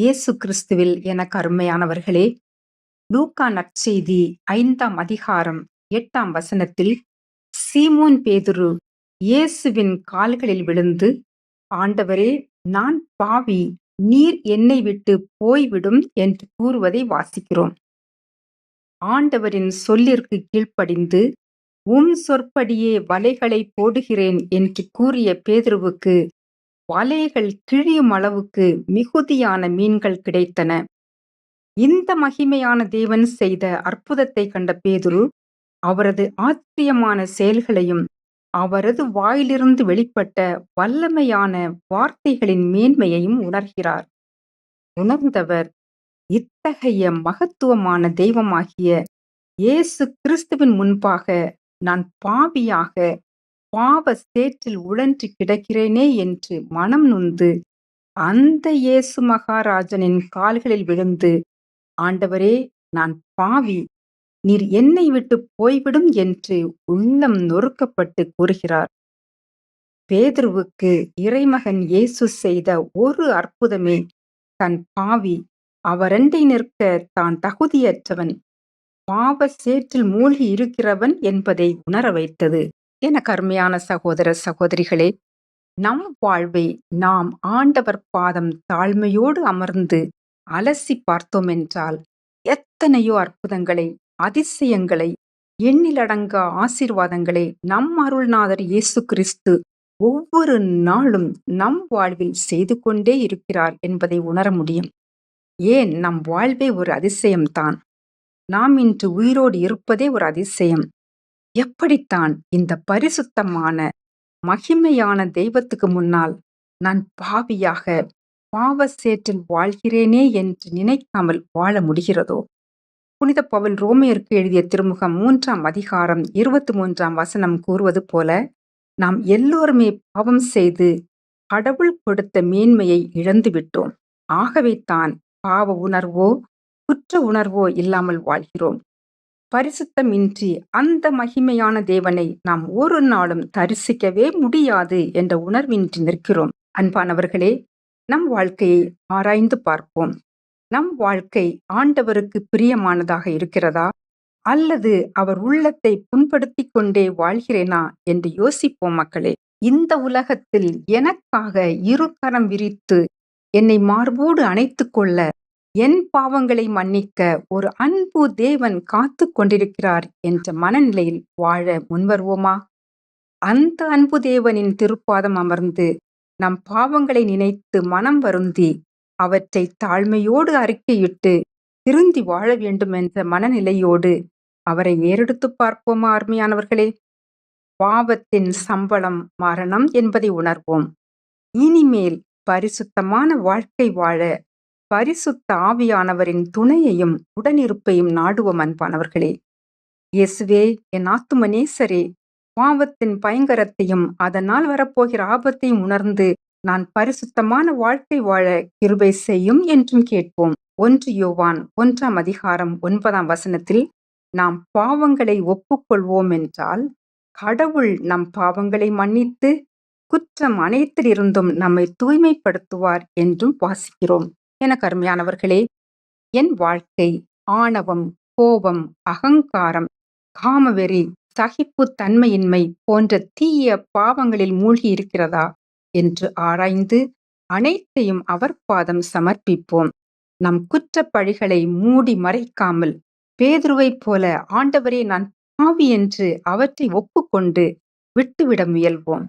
இயேசு கிறிஸ்துவில் எனக்கு அருமையானவர்களே லூக்கா நற்செய்தி ஐந்தாம் அதிகாரம் எட்டாம் வசனத்தில் சீமோன் பேதுரு இயேசுவின் கால்களில் விழுந்து ஆண்டவரே நான் பாவி நீர் என்னை விட்டு போய்விடும் என்று கூறுவதை வாசிக்கிறோம். ஆண்டவரின் சொல்லிற்கு கீழ்ப்படிந்து உம் சொற்படியே வலைகளை போடுகிறேன் என்று கூறிய பேதுருவுக்கு வலைகள் கிழியும் அளவுக்கு மிகுதியான மீன்கள் கிடைத்தன. இந்த மகிமையான தேவன் செய்த அற்புதத்தை கண்ட பேதுரு அவரது ஆச்சரியமான செயல்களையும் அவரது வாயிலிருந்து வெளிப்பட்ட வல்லமையான வார்த்தைகளின் மேன்மையையும் உணர்கிறார். உணர்ந்தவர் இத்தகைய மகத்துவமான தெய்வமாகிய இயேசு கிறிஸ்துவின் முன்பாக நான் பாவியாக பாவ சேற்றில் உழன்று கிடக்கிறேனே என்று மனம் நொந்து அந்த இயேசு மகாராஜனின் கால்களில் விழுந்து ஆண்டவரே நான் பாவி நீர் என்னை விட்டு போய்விடும் என்று உள்ளம் நொறுக்கப்பட்டு கூறுகிறார். பேதுருவுக்கு இறைமகன் இயேசு செய்த ஒரு அற்புதமே தன் பாவி அவரண்டை நிற்க தான் தகுதியற்றவன் பாவ சேற்றில் மூழ்கி இருக்கிறவன் என்பதை உணர வைத்தது என கருமையான சகோதர சகோதரிகளே நம் வாழ்வை நாம் ஆண்டவர் பாதம் தாழ்மையோடு அமர்ந்து அலசி பார்த்தோம் என்றால் எத்தனையோ அற்புதங்களை அதிசயங்களை எண்ணிலடங்கா ஆசீர்வாதங்களை நம் அருள்நாதர் இயேசு கிறிஸ்து ஒவ்வொரு நாளும் நம் வாழ்வில் செய்து கொண்டே இருக்கிறார் என்பதை உணர முடியும். ஏன்? நம் வாழ்வே ஒரு அதிசயம்தான். நாம் இன்று உயிரோடு இருப்பதே ஒரு அதிசயம். எப்படித்தான் இந்த பரிசுத்தமான மகிமையான தெய்வத்துக்கு முன்னால் நான் பாவியாக பாவ சேற்றில் வாழ்கிறேனே என்று நினைக்காமல் வாழ முடிகிறதோ? புனித பவல் ரோமையருக்கு எழுதிய திருமுகம் மூன்றாம் அதிகாரம் இருபத்தி மூன்றாம் வசனம் கூறுவது போல நாம் எல்லோருமே பாவம் செய்து கடவுள் கொடுத்த மேன்மையை இழந்து விட்டோம். ஆகவே தான் பாவ உணர்வோ குற்ற உணர்வோ இல்லாமல் வாழ்கிறோம். பரிசுத்தமின்றி அந்த மகிமையான தேவனை நாம் ஒரு நாளும் தரிசிக்கவே முடியாது என்ற உணர்வின்றி நிற்கிறோம். அன்பானவர்களே நம் வாழ்க்கையை ஆராய்ந்து பார்ப்போம். நம் வாழ்க்கை ஆண்டவருக்கு பிரியமானதாக இருக்கிறதா? அல்லது அவர் உள்ளத்தை புண்படுத்தி கொண்டே வாழ்கிறேனா என்று யோசிப்போம் மக்களே. இந்த உலகத்தில் எனக்காக இரு கரம் விரித்து என்னை மார்போடு அணைத்து கொள்ள என் பாவங்களை மன்னிக்க ஒரு அன்பு தேவன் காத்து கொண்டிருக்கிறார் என்ற மனநிலையில் வாழ முன்வருவோமா? அந்த அன்பு தேவனின் திருப்பாதம் அமர்ந்து நம் பாவங்களை நினைத்து மனம் வருந்தி அவற்றை தாழ்மையோடு அறிக்கையிட்டு திருந்தி வாழ வேண்டும் என்ற மனநிலையோடு அவரை ஏறெடுத்து பார்ப்போமா அருமையானவர்களே? பாவத்தின் சம்பளம் மரணம் என்பதை உணர்வோம். இனிமேல் பரிசுத்தமான வாழ்க்கை வாழ பரிசுத்த ஆவியானவரின் துணையையும் உடனிருப்பையும் நாடுவோம் அன்பானவர்களே. இயேசுவே என் ஆத்துமனேசரே பாவத்தின் பயங்கரத்தையும் அதனால் வரப்போகிற ஆபத்தையும் உணர்ந்து நான் பரிசுத்தமான வாழ்க்கை வாழ கிருபை செய்யும் என்றும் கேட்போம். ஒன்று யோவான் ஒன்றாம் அதிகாரம் ஒன்பதாம் வசனத்தில் நாம் பாவங்களை ஒப்புக்கொள்வோம் என்றால் கடவுள் நம் பாவங்களை மன்னித்து குற்றம் அனைத்திலிருந்தும் நம்மை தூய்மைப்படுத்துவார் என்றும் வாசிக்கிறோம். என கருமையானவர்களே என் வாழ்க்கை ஆணவம் கோபம் அகங்காரம் காமவெறி சகிப்பு தன்மையின்மை போன்ற தீய பாவங்களில் மூழ்கி இருக்கிறதா என்று ஆராய்ந்து அனைத்தையும் அவர் பாதம் சமர்ப்பிப்போம். நம் குற்றப்பழிகளை மூடி மறைக்காமல் பேதுருவைப் போல ஆண்டவரே நான் பாவி என்று அவற்றை ஒப்புக்கொண்டு விட்டுவிட முயல்வோம்.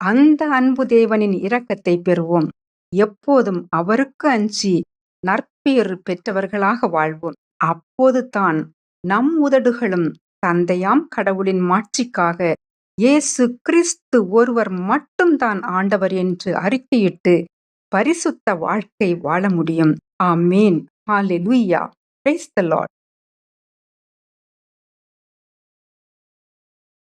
அந்த அன்பு தேவனின் இரக்கத்தை பெறுவோம். எப்போதும் அவருக்கு அஞ்சி நற்பேறு பெற்றவர்களாக வாழ்வோம். அப்போது தான் நம் உதடுகளும் தந்தையாம் கடவுளின் மாட்சிக்காக இயேசு கிறிஸ்து ஒருவர் மட்டும்தான் ஆண்டவர் என்று அறிக்கையிட்டு பரிசுத்த வாழ்க்கை வாழ முடியும். ஆமேன். ஹalleluya. Praise த lord.